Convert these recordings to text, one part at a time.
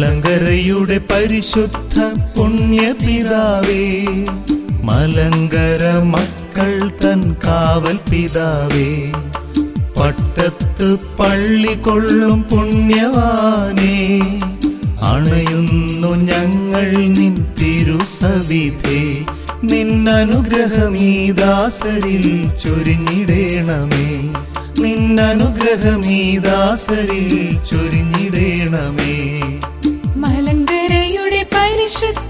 മലങ്കരയുടെ പരിശുദ്ധ പുണ്യപിതാവേ മലങ്കര മക്കൾ തൻ കാവൽ പിതാവേ പട്ടത്ത് പള്ളി കൊള്ളും പുണ്യവാനേ അണയുന്നു ഞങ്ങൾ നിൻ തിരുസവിധേ നിന്നനുഗ്രഹമീ ദാസരിൽ ചൊരിഞ്ഞിടേണമേ നിന്നനുഗ്രഹമീ ദാസരിൽ ചൊരിഞ്ഞിടേണമേ. മലങ്കരയുടെ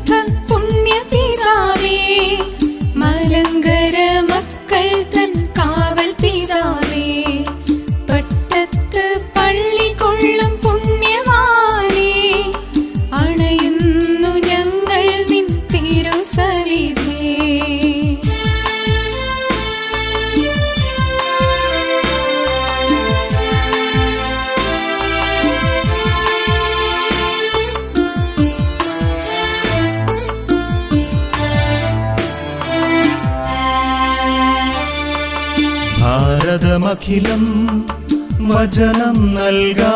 ഭാരതമഖിലം വചനം നൽകാ.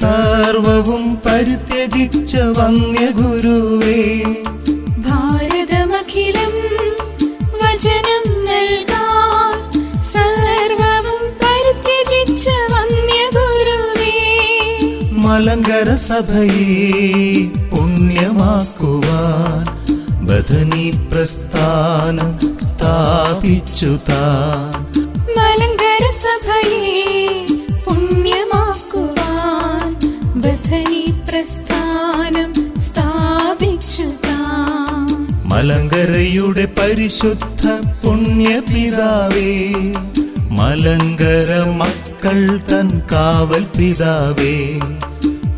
സർവവും പരിത്യജിച്ച വന്യഗുരുവേ. ഭാരതമഖിലം വചനം നൽകാ. സർവവും പരിത്യജിച്ച വന്യഗുരുവേ. മലങ്കര സഭയെ പുണ്യമാക്കുവാൻ ബദനി പ്രസ്ഥാനം സ്ഥാപിച്ചു താൻ മലങ്കര സഭയെ പുണ്യമാക്കുവാൻ ബഥനി പ്രസ്ഥാനം സ്ഥാപിച്ചു മലങ്കരയുടെ പരിശുദ്ധ പുണ്യപിതാവേ മലങ്കര മക്കൾ തൻ കാവൽ പിതാവേ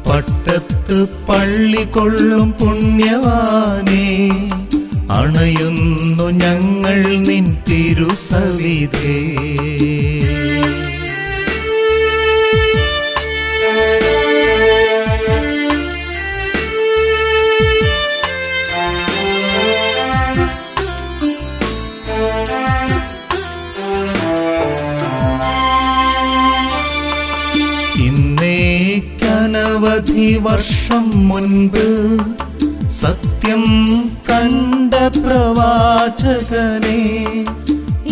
പട്ടത്ത് പള്ളി കൊള്ളും പുണ്യവാനേ അണയുന്നു ഞങ്ങൾ നിൻ തിരുസവിധേ. ഇന്നേക്കനവധി വർഷം മുൻപ് സത്യം കണ്ട പ്രവാചകനെ.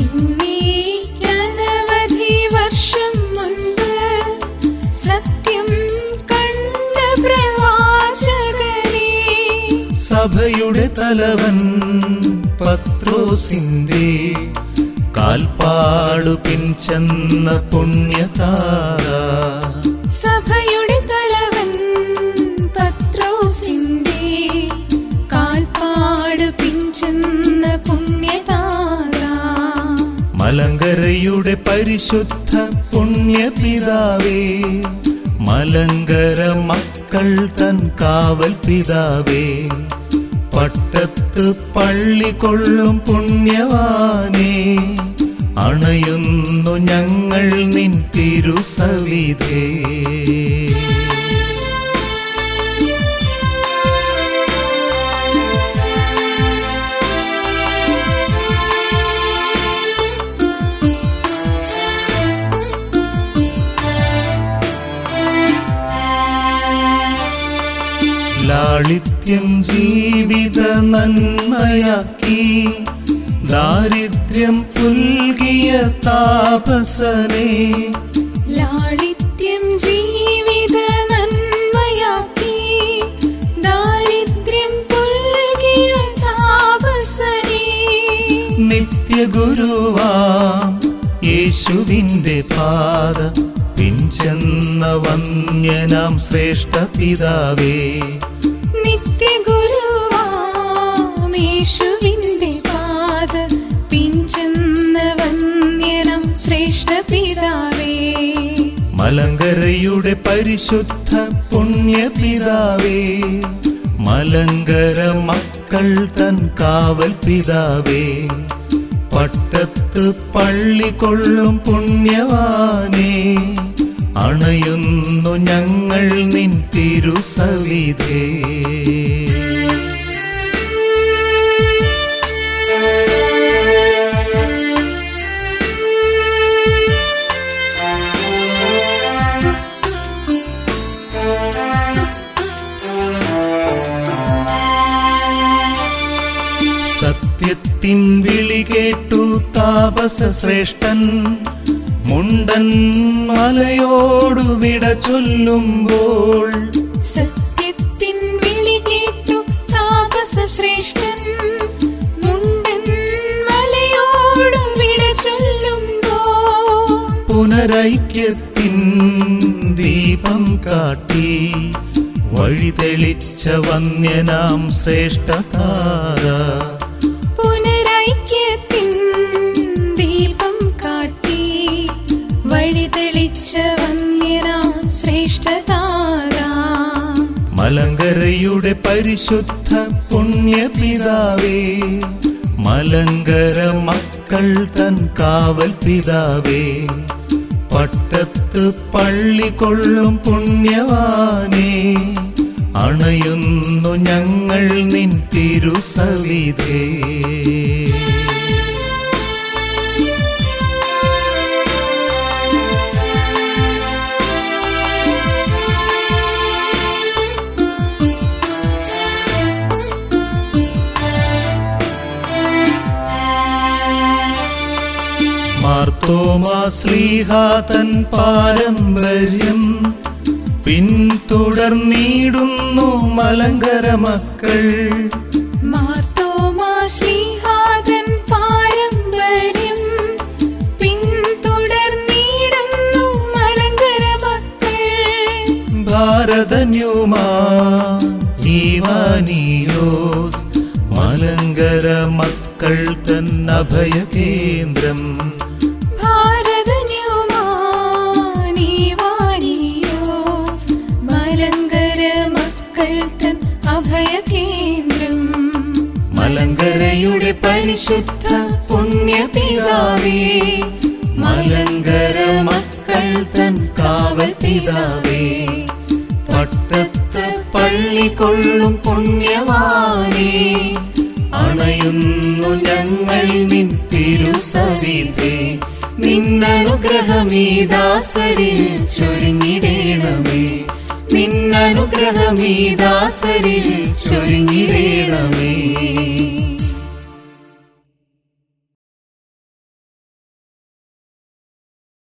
ഇന്നീക്കനവധി വർഷം മുൻപ് സത്യം കണ്ട പ്രവാചകനെ. സഭയുടെ തലവൻ പത്രോസിന്റെ കാൽപാടു പിൻചെന്ന പുണ്യതാര. സഭയുടെ മലങ്കരയുടെ പരിശുദ്ധ പുണ്യപിതാവേ മലങ്കര മക്കൾ തൻ കാവൽ പിതാവേ പട്ടത്ത് പള്ളി കൊള്ളും പുണ്യവാനേ അണയുന്നു ഞങ്ങൾ നിൻ തിരുസവിധേ. ലാളിത്യം ജീവിത നന്മയാക്കി ദാരിദ്ര്യം പുൽകിയ താപസനെ. ലാളിത്യം ജീവിത നന്മയാക്കി ദാരിദ്ര്യം പുൽകിയ താപസനെ. നിത്യഗുരുവാം യേശുവിന്റെ പാത പിഞ്ചെന്ന വന്യനാം ശ്രേഷ്ഠ പിതാവേ. ശ്രേഷ്ഠ മലങ്കരയുടെ പരിശുദ്ധ പുണ്യപിതാവേ. മലങ്കര മക്കൾ തൻ കാവൽ പിതാവേ. പട്ടത്ത് പള്ളി കൊള്ളും പുണ്യവാനേ. അണയുന്നു ഞങ്ങൾ നിൻ തിരുസവിധേ. താപസ ശ്രേഷ്ഠൻ മുണ്ടൻ മലയോടു വിട ചൊല്ലുമ്പോൾ സത്യത്തിൻ വിളി കേട്ടു താപസശ്രേഷ്ഠൻ മുണ്ടൻ മലയോടു വിട ചൊല്ലുമ്പോൾ പുനരൈക്യത്തിൻ ദീപം കാട്ടി വഴി തെളിച്ച വന്യനാം ശ്രേഷ്ഠതാര മലങ്കരയുടെ പരിശുദ്ധ പുണ്യപിതാവേ മലങ്കര മക്കൾ തൻ കാവൽ പിതാവേ പട്ടത്ത് പള്ളി കൊള്ളും പുണ്യവാനേ അണയുന്നു ഞങ്ങൾ നിൻ തിരുസവിധേ. മാർത്തോമാശ്ലീഹാതൻ പാരമ്പര്യം പിന്തുടർന്നിടുന്നു മലങ്കര മക്കൾ. മാർത്തോമാ പാരമ്പര്യം പിന്തുടർന്നിടുന്നു മലങ്കര മക്കൾ. ഭാരതന്യുമാ മലങ്കര മക്കൾ തൻ പരിശുദ്ധ പുണ്യപിതാവേ മലങ്കര മക്കൾ തൻ കാവൽ പിതാവേ പട്ടത്ത് പള്ളി കൊള്ളും പുണ്യവാനേ അണയുന്നു ഞങ്ങൾ നിൻ തിരുസവിതേ നിന്നനുഗ്രഹമീ ദാസരിൽ ചൊരിഞ്ഞിടേണമേ നിന്നനുഗ്രഹമീ ദാസരിൽ ചൊരിഞ്ഞിടേണമേ.